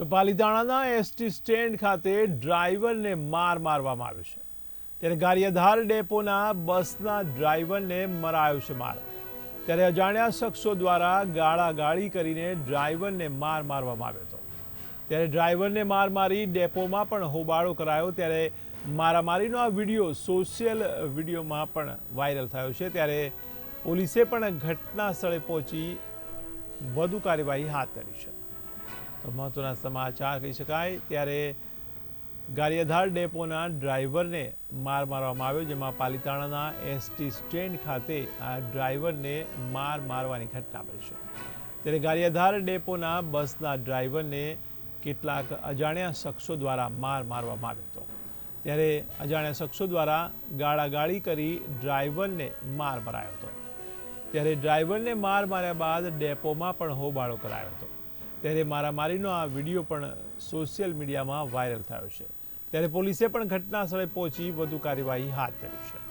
તો પાલીતાણાના ST stand ખાતે ડ્રાઈવરને માર મારવામાં આવ્યો છે. ત્યારે ગારિયાધાર ડેપોના બસના ડ્રાઈવરને મરાયો છે માર. ત્યારે અજાણ્યા શખ્સો દ્વારા ગાળાગાળી કરીને ડ્રાઈવરને માર મારવામાં આવ્યો હતો. ત્યારે ડ્રાઈવરને માર મારી ડેપોમાં પણ હોબાળો કરાયો. ત્યારે મારામારીનો આ વીડિયો સોશિયલ વિડીયોમાં પણ વાયરલ થયો છે. ત્યારે પોલીસે પણ ઘટના સ્થળે પહોંચી વધુ કાર્યવાહી હાથ ધરી છે. તો મહત્વના સમાચાર કહી શકાય. ત્યારે ગારિયાધાર ડેપોના ડ્રાઈવરને માર મારવામાં આવ્યો, જેમાં પાલિતાણાના એસટી સ્ટેન્ડ ખાતે આ ડ્રાઈવરને માર મારવાની ઘટના બની છે. ત્યારે ગારિયાધાર ડેપોના બસના ડ્રાઈવરને કેટલાક અજાણ્યા શખ્સો દ્વારા માર મારવામાં આવ્યો હતો. ત્યારે અજાણ્યા શખ્સો દ્વારા ગાળાગાળી કરી ડ્રાઈવરને માર મરાયો હતો. ત્યારે ડ્રાઈવરને માર માર્યા બાદ ડેપોમાં પણ હોબાળો કરાયો હતો. ત્યારે મારામારીનો આ વીડિયો પણ સોશિયલ મીડિયામાં વાયરલ થયો છે. ત્યારે પોલીસે પણ ઘટના સ્થળે પહોંચી વધુ કાર્યવાહી હાથ ધરી છે.